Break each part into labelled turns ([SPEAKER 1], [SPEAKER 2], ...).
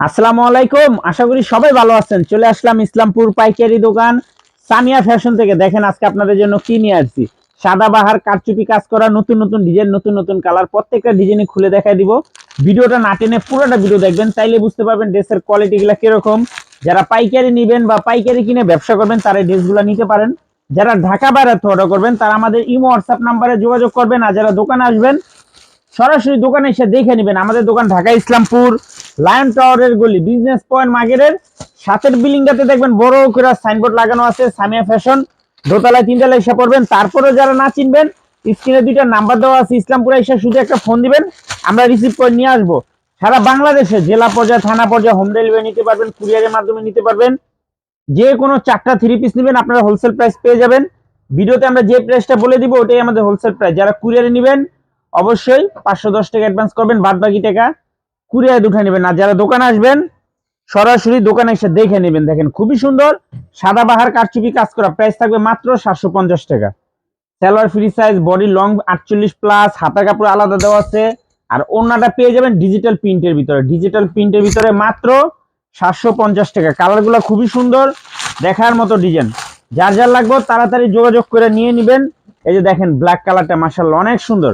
[SPEAKER 1] আসসালামু আলাইকুম, আশা করি সবাই ভালো আছেন। চলে আসলাম ইসলামপুর পাইকারি দোকান, সানিয়া ফ্যাশন থেকে। দেখেন, আজকে আপনাদের জন্য কি নিয়ে আসছি? সাদা বাহার, কারচুপি কাজ করা, নতুন নতুন ডিজাইন নতুন নতুন কালার প্রত্যেকটা ডিজাইনে খুলে দেখাই দিব। ভিডিওটা না টেনে পুরোটা ভিডিও দেখবেন তাইলে বুঝতে পারবেন ড্রেসের কোয়ালিটি গুলা কীরকম। যারা পাইকারি নেবেন বা পাইকারি কিনে ব্যবসা করবেন, তারা এই ড্রেসগুলো নিতে পারেন। যারা ঢাকা বাইরে অর্ডার করবেন, তারা আমাদের ইমো হোয়াটসঅ্যাপ নাম্বারে যোগাযোগ করবেন। আর যারা দোকানে আসবেন, সরাসরি দোকানে এসে দেখে নেবেন। আমাদের দোকান ঢাকা ইসলামপুর। লায়ন টাওয়ারের গলি বিজনেস পয়েন্ট মার্কেটের সাতের বিল্ডিংটাতে দেখবেন বড় করে সাইনবোর্ড লাগানো আছে, সামিয়া ফ্যাশন দোতলায়, তিনতলায় এসে পড়বেন। তারপরে যারা না চিনবেন স্ক্রিনে দুইটা নাম্বার দেওয়া আছে, ইসলামপুরে এসে শুধু একটা ফোন দিবেন, আমরা রিসিভ করে নিয়ে আসব। সারা বাংলাদেশে জেলা পর্যায়ে, থানা পর্যায়ে হোম ডেলিভারি নিতে পারবেন কুরিয়ারের মাধ্যমে নিতে পারবেন। যে কোনো চারটা থ্রি পিস নেবেন, আপনারা হোলসেল প্রাইস পেয়ে যাবেন। ভিডিওতে আমরা যে প্রাইসটা বলে দিব, ওটাই আমাদের হোলসেল প্রাইস যারা কুরিয়ারে নেবেন, অবশ্যই পাঁচশো দশ টাকা অ্যাডভান্স করবেন বাদ বাকি টাকা কুরিয়ারে উঠে নেবেন। না যারা দোকানে আসবেন, সরাসরি দোকানে এসে দেখে নেবেন। দেখেন, খুবই সুন্দর। সাদা বাহার কারচুপি কাজ করা। প্রাইস থাকবে মাত্র সাতশো পঞ্চাশ টাকা। Salwar free size, body long আটচল্লিশ প্লাস হাতা কাপড় আলাদা দেওয়া আছে। আর অন্যটা পেয়ে যাবেন ডিজিটাল প্রিন্টের ভিতরে। ডিজিটাল প্রিন্টের ভিতরে মাত্র সাতশো পঞ্চাশ টাকা। কালারগুলো খুবই সুন্দর। দেখার মতো ডিজাইন। যার যার লাগবে তাড়াতাড়ি যোগাযোগ করে নিয়ে নেবেন। এই যে দেখেন, ব্ল্যাক কালারটা মার্শাল্লাহ অনেক সুন্দর।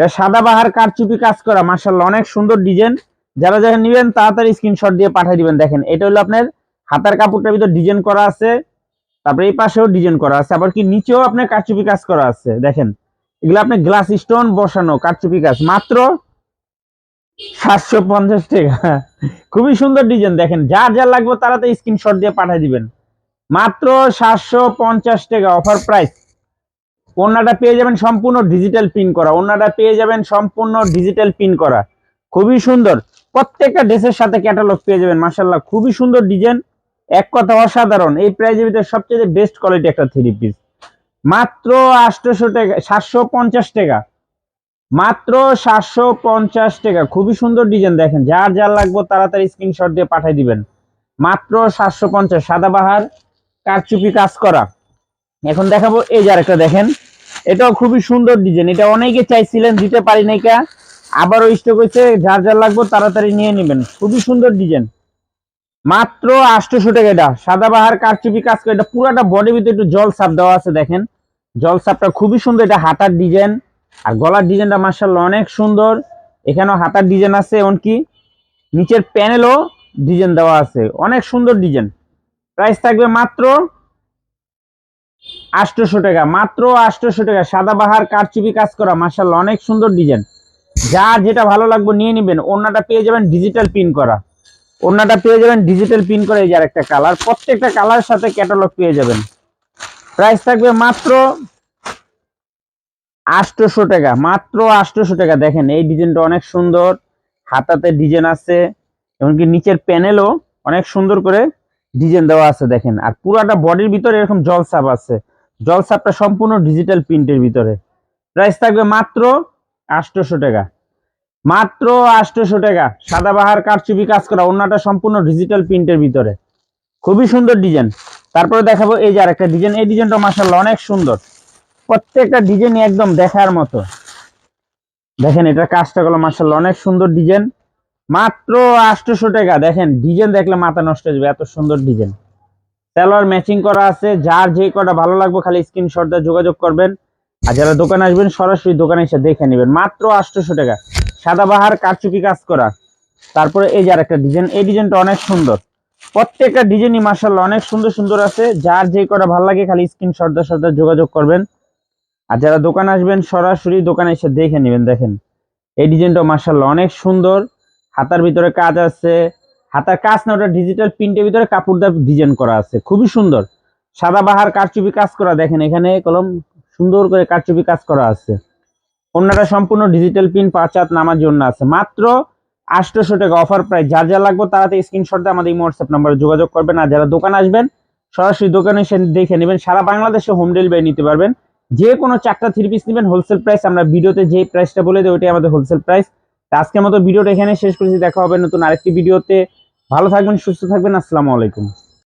[SPEAKER 1] এটা সাদা বাহার কারচুপি কাজ করা মার্শাল্লাহ অনেক সুন্দর ডিজাইন। যারা যারা নেবেন, তাড়াতাড়ি স্ক্রিনশট দিয়ে পাঠিয়ে দিবেন। দেখেন, এটা হলো আপনার হাতার কাপড়টার ভিতর ডিজাইন করা আছে, তারপরে এই পাশেও ডিজাইন করা আছে, আবার কি নিচেও আপনার কারচুপি কাজ করা আছে। দেখেন, এগুলো আপনার গ্লাস স্টোন বসানো কারচুপি কাজ, মাত্র সাতশো পঞ্চাশ টাকা। খুবই সুন্দর ডিজাইন, দেখেন, যার যা লাগবে তাড়াতাড়ি স্ক্রিনশট দিয়ে পাঠিয়ে দিবেন। মাত্র সাতশো পঞ্চাশ টাকা অফার প্রাইস ওনাটা পেয়ে যাবেন সম্পূর্ণ ডিজিটাল পিন করা। ওনাটা পেয়ে যাবেন সম্পূর্ণ ডিজিটাল পিন করা। খুবই সুন্দর। প্রত্যেকটা ড্রেসের সাথে ক্যাটালগ পেয়ে যাবেন মাসাল্লাহ খুবই সুন্দর ডিজাইন এক কথা অসাধারণ। এই প্রাইজের ভিতরে সবচেয়ে বেস্ট কোয়ালিটি একটা থ্রি পিস মাত্র আটশোশো টাকা, সাতশো পঞ্চাশ টাকা। মাত্র সাতশো পঞ্চাশ টাকা। খুবই সুন্দর ডিজাইন দেখেন। যার যার লাগবে তাড়াতাড়ি স্ক্রিনশট দিয়ে পাঠিয়ে দিবেন। মাত্র সাতশো পঞ্চাশ। সাদাবাহার কারচুপি কাজ করা। এখন দেখাবো এই যে আরেকটা দেখেন। এটাও খুবই সুন্দর ডিজাইন এটা অনেকে চাইছিলেন, দিতে পারি নাই কা। আবারও স্টক হয়েছে, যার যার লাগবে তাড়াতাড়ি নিয়ে নেবেন। খুবই সুন্দর ডিজাইন মাত্র আটশোশো টাকা এটা। সাদাবাহার কারচুপি কাজ করে এটা পুরাটা বডির ভিতরে একটু জল সাপ দেওয়া আছে, দেখেন। জল সাপটা খুবই সুন্দর, এটা হাতার ডিজাইন আর গলার ডিজাইনটা মার্শাল্লাহ অনেক সুন্দর। এখানেও হাতার ডিজাইন আছে, এমনকি নিচের প্যানেলও ডিজাইন দেওয়া আছে। অনেক সুন্দর ডিজাইন প্রাইস থাকবে মাত্র আটশোশো টাকা, মাত্র আটশোশো টাকা। সাদাবাহার কারচুপি কাজ করা মার্শাল্লাহ অনেক সুন্দর ডিজাইন। যার যেটা ভালো লাগবে নিয়ে নেবেন। ওনাটা পেয়ে যাবেন ডিজিটাল পিন করা। ওনাটা পেয়ে যাবেন ডিজিটাল পিন করে, এই যে একটা কালার প্রত্যেকটা কালার সাথে ক্যাটালগ পেয়ে যাবেন। প্রাইস থাকবে মাত্র আটশোশো টাকা, মাত্র আটশোশো টাকা। দেখেন, এই ডিজাইনটা অনেক সুন্দর। হাতাতে ডিজাইন আছে, এমনকি নিচের প্যানেলও অনেক সুন্দর করে ডিজাইন দেওয়া আছে দেখেন। আর পুরাটা বডির ভিতরে এরকম জলসাপ আছে। জলসাপটা সম্পূর্ণ ডিজিটাল প্রিন্টের ভিতরে। প্রাইস থাকবে মাত্র আটশোশো টাকা। মাত্র আটশোশো টাকা। সাদাবাহার কারচুপি কাজ করা অন্যটা সম্পূর্ণ ডিজিটাল প্রিন্টের ভিতরে। খুবই সুন্দর ডিজাইন। তারপরে দেখাবো এই যে আরেকটা ডিজাইন। এই ডিজাইনটা মাসাল্লাহ অনেক সুন্দর। প্রত্যেকটা ডিজাইন একদম দেখার মতো। দেখেন এটা কাজটা গুলো মাসাল্লাহ অনেক সুন্দর ডিজাইন। মাত্র আটশোশো টাকা। দেখেন ডিজাইন দেখলে মাথা নষ্ট হয়ে যাবে, এত সুন্দর ডিজাইন সালোয়ার ম্যাচিং করা আছে, যার যে কটা ভালো লাগবে খালি স্ক্রিনশট দিয়ে যোগাযোগ করবেন। আর যারা দোকানে আসবেন, সরাসরি দোকানে এসে দেখে নেবেন। মাত্র আটশোশো টাকা। সাদাবাহার কারচুপি কাজ করা। তারপরে এই যে আরেকটা ডিজাইন এই ডিজাইনটা অনেক সুন্দর। প্রত্যেকটা ডিজাইনই মার্শাল্লাহ অনেক সুন্দর সুন্দর আছে। যার যে কটা ভালো লাগে খালি স্ক্রিনশট দিয়ে সাথে যোগাযোগ করবেন। আর যারা দোকানে আসবেন, সরাসরি দোকানে এসে দেখে নেবেন, দেখেন। এই ডিজাইনটা মার্শাল্লাহ অনেক সুন্দর। হাতার ভিতরে কাজ আছে। হাতার কাজ না, ওটা ডিজিটাল প্রিন্টের ভিতরে কাপড় দিয়ে ডিজাইন করা আছে। খুবই সুন্দর। সাদাবাহার কারচুপি কাজ করা, দেখেন এখানে কলম সুন্দর করে কারচুপি কাজ করা আছে। অন্যটা সম্পূর্ণ ডিজিটাল পিন পাঁচ হাত নামার জন্য আছে। মাত্র আটশোশো টাকা অফার প্রাইস যার যা লাগবে তাড়াতাড়ি স্ক্রিনশট দিয়ে আমাদের হোয়াটসঅ্যাপ নাম্বারে যোগাযোগ করবেন। আর যারা দোকান আসবেন, সরাসরি দোকানে এসে দেখে নেবেন। সারা বাংলাদেশে হোম ডেলিভারি নিতে পারবেন। যে কোনো চারটা থ্রি পিস নেবেন। হোলসেল প্রাইস আমরা ভিডিওতে যে প্রাইসটা বলে দিই ওইটাই আমাদের হোলসেল প্রাইস আজকের মতো ভিডিওটা এখানে শেষ করেছি। দেখা হবে নতুন আরেকটি ভিডিওতে। ভালো থাকবেন, সুস্থ থাকবেন। আসসালামু আলাইকুম।